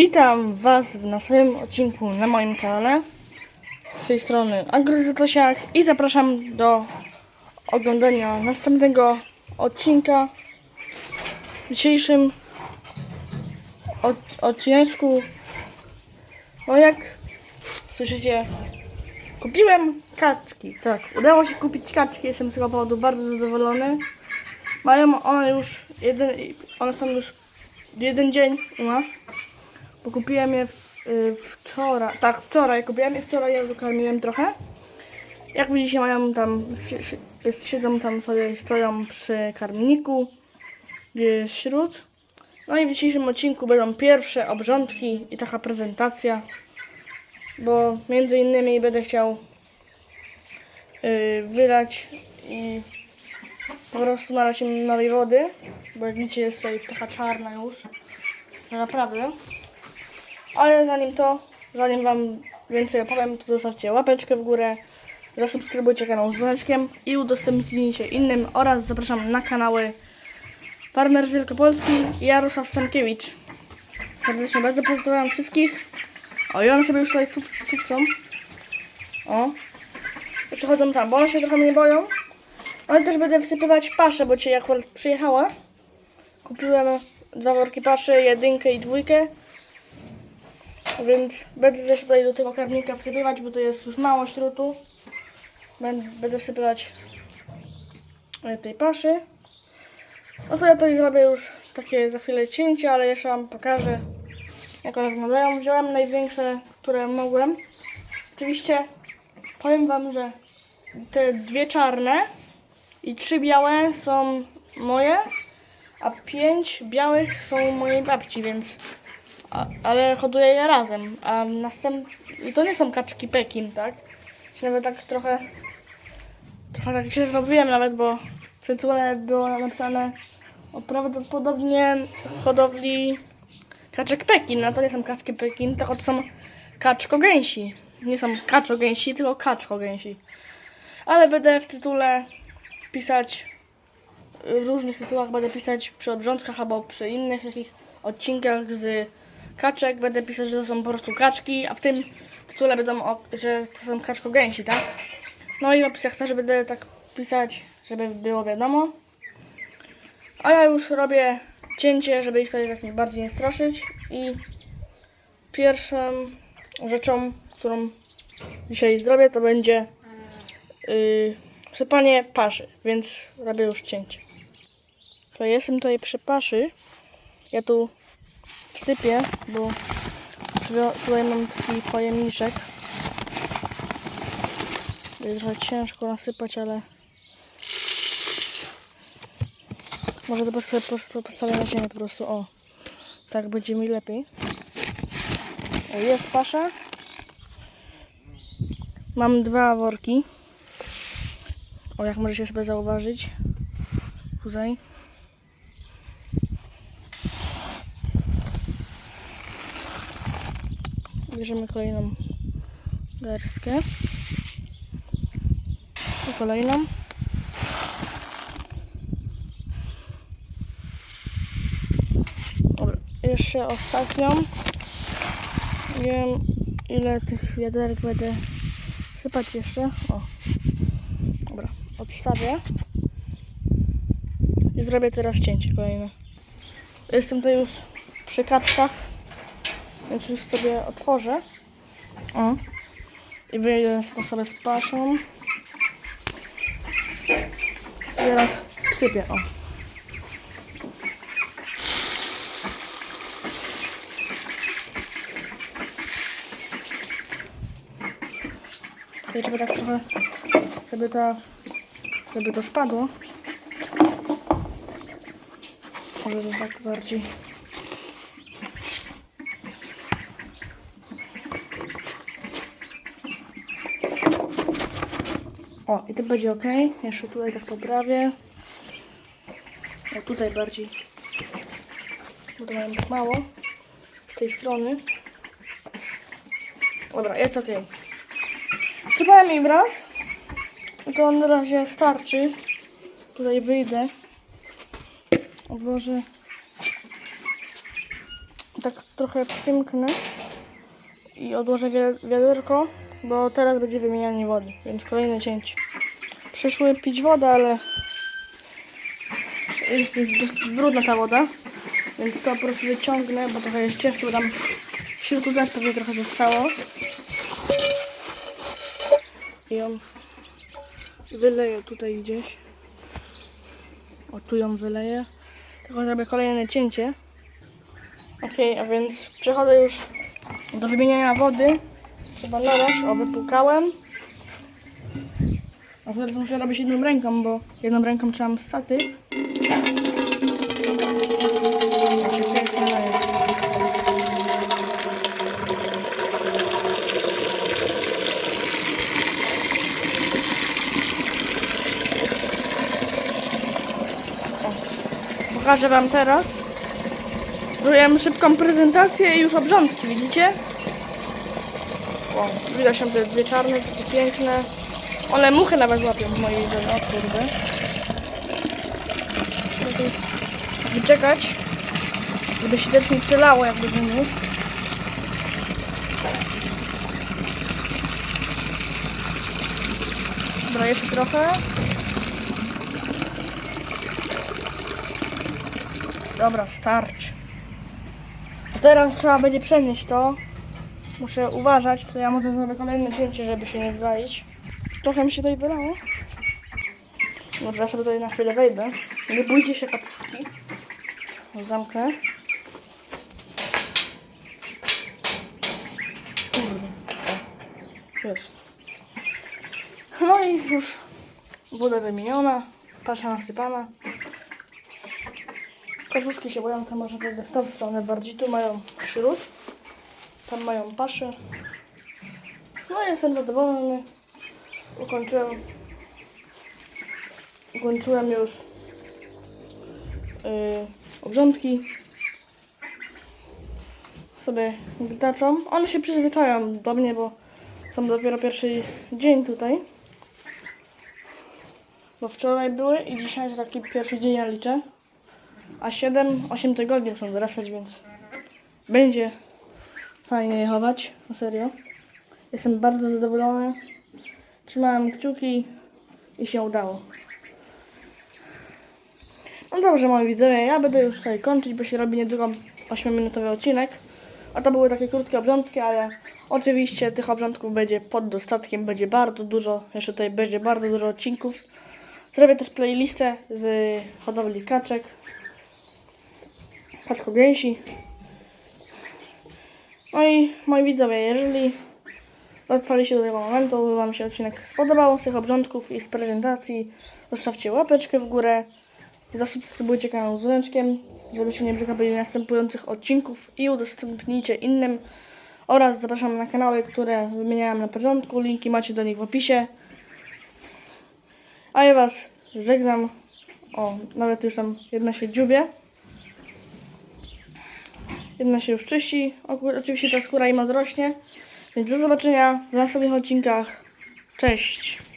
Witam Was na swoim odcinku na moim kanale. Z tej strony Agrozytosiak i zapraszam do oglądania następnego odcinka. W dzisiejszym od, odcineczku, no jak słyszycie, kupiłem kaczki. Tak, udało się kupić kaczki, jestem z tego powodu bardzo zadowolony. Mają one już jeden, one są już jeden dzień u nas. Bo kupiłem je w, y, wczoraj. Tak, wczoraj kupiłem je wczoraj, ja dokarmiłem trochę. Jak widzicie, mają tam, si- si- siedzą tam sobie, stoją przy karmniku, gdzie jest śród. No i w dzisiejszym odcinku będą pierwsze obrządki i taka prezentacja, bo między innymi będę chciał y, wylać i po prostu nalać im nowej wody, bo jak widzicie jest tutaj taka czarna już, że naprawdę. Ale zanim to, zanim Wam więcej opowiem, to zostawcie łapeczkę w górę, zasubskrybujcie kanał z dzwoneczkiem i udostępnijcie innym oraz zapraszam na kanały Farmer Wielkopolski i Jarosław Stankiewicz. Serdecznie bardzo pozdrawiam wszystkich. O, i one sobie już tutaj tu, tupcą. O. I Przechodzą tam, bo one się trochę mnie boją. Ale też będę wsypywać paszę, bo dzisiaj akurat przyjechała. Kupiłem dwa worki paszy, jedynkę i dwójkę. Więc będę też tutaj do tego karmnika wsypywać, bo to jest już mało śrutu. Będę, wsypywać e, tej paszy. No to ja tutaj zrobię już takie za chwilę cięcie, ale jeszcze Wam pokażę jak one wyglądają. Wziąłem największe, które mogłem. Oczywiście powiem Wam, że te dwie czarne i trzy białe są moje, a pięć białych są mojej babci, więc a, ale hoduję je razem. A następ... I to nie są kaczki Pekin, tak? Nawet tak trochę. Trochę tak się zrobiłem nawet, bo w tytule było napisane o prawdopodobnie hodowli kaczek Pekin. A to nie są kaczki Pekin, tylko to są kaczko gęsi. Nie są kaczo gęsi, tylko kaczko gęsi. Ale będę w tytule pisać w różnych tytułach będę pisać przy obrządkach albo przy innych takich odcinkach z kaczek. Będę pisać, że to są po prostu kaczki, a w tym tytule będą, o, że to są kaczko gęsi, tak? No i w opisach też będę tak pisać, żeby było wiadomo. A ja już robię cięcie, żeby ich tutaj tak nie- bardziej nie straszyć. I pierwszą rzeczą, którą dzisiaj zrobię, to będzie yy, sypanie paszy, więc robię już cięcie. To jestem tutaj przy paszy. Ja tu wsypię, bo tu- tutaj mam taki pojemniczek. Jest trochę ciężko nasypać, ale może to prostu po prostu postawię na ziemię po prostu. O, tak będzie mi lepiej. Jest pasza. Mam dwa worki. O, jak możecie sobie zauważyć. Tutaj. Bierzemy kolejną garstkę. I kolejną. Dobra, jeszcze ostatnią. Nie wiem ile tych wiaderek będę sypać jeszcze. O. Dobra, odstawię. I zrobię teraz cięcie kolejne. Jestem tutaj już przy kaczkach, więc już sobie otworzę. O. I wyjdę sobie z paszą. I teraz wsypię. O. Trzeba tak trochę, żeby ta, żeby to spadło. Może to tak bardziej. O, i to będzie ok. Jeszcze tutaj tak poprawię. O, tutaj bardziej. Bo to mają tak mało. Z tej strony. Dobra, jest ok. Sypałem im raz. I to na razie starczy. Tutaj wyjdę. Odłożę. Tak trochę przymknę i odłożę wi- wiaderko, bo teraz będzie wymienianie wody, więc kolejne cięcie. Przyszły pić wodę, ale jest, jest brudna ta woda, więc to po prostu wyciągnę, bo trochę jest ciężkie, bo tam w środku też pewnie trochę zostało. I ją wyleję tutaj gdzieś. O, tu ją wyleję. Tylko zrobię kolejne cięcie. Ok, a więc przechodzę już do wymieniania wody. Trzeba nalać. O, wypłukałem. A teraz muszę robić jedną ręką, bo jedną ręką trzymam staty. Jak się pięknie leje. Pokażę Wam teraz. Zrobiłem szybką prezentację i już obrządki, widzicie? O, widać tam te dwie czarne, takie piękne. One muchy nawet łapią w mojej drodze, o kurde. Wyczekać, żeby się też nie przelało jakby wyniósł. Dobra, jeszcze trochę. Dobra, starczy. Teraz trzeba będzie przenieść to. Muszę uważać, to ja może zrobię kolejne cięcie, żeby się nie wywalić. Trochę mi się tutaj wylało. Dobra, ja sobie tutaj na chwilę wejdę. Nie bójcie się kaczuszki. Zamknę. Jest. No i już woda wymieniona, pasza nasypana. Kaczuszki się boją, to może będę w tą stronę bardziej. Tu mają śród, tam mają paszę. No jestem zadowolony. Ukończyłem ukończyłem już yy, obrządki. Sobie witaczą. One się przyzwyczają do mnie, bo są dopiero pierwszy dzień tutaj. Bo wczoraj były i dzisiaj jest taki pierwszy dzień ja liczę. A 7-8 tygodni muszą dorastać, więc będzie fajnie je chować, na serio. Jestem bardzo zadowolony. Trzymałem kciuki i się udało. No dobrze, moi widzowie, ja będę już tutaj kończyć, bo się robi niedługo 8-minutowy odcinek. A to były takie krótkie obrządki, ale oczywiście tych obrządków będzie pod dostatkiem, będzie bardzo dużo. Jeszcze tutaj będzie bardzo dużo odcinków. Zrobię też playlistę z hodowli kaczek, kaczko gęsi. No i moi widzowie, jeżeli dotrwaliście do tego momentu, Wam się odcinek spodobał z tych obrządków i z prezentacji, zostawcie łapeczkę w górę, zasubskrybujcie kanał z dzwoneczkiem, żebyście nie przegapili następujących odcinków i udostępnijcie innym oraz zapraszam na kanały, które wymieniałem na początku, linki macie do nich w opisie. A ja Was żegnam. O, nawet już tam jedna się dziubie. Jedna się już czyści. Oczywiście ta skóra im odrośnie. Więc do zobaczenia w następnych odcinkach. Cześć!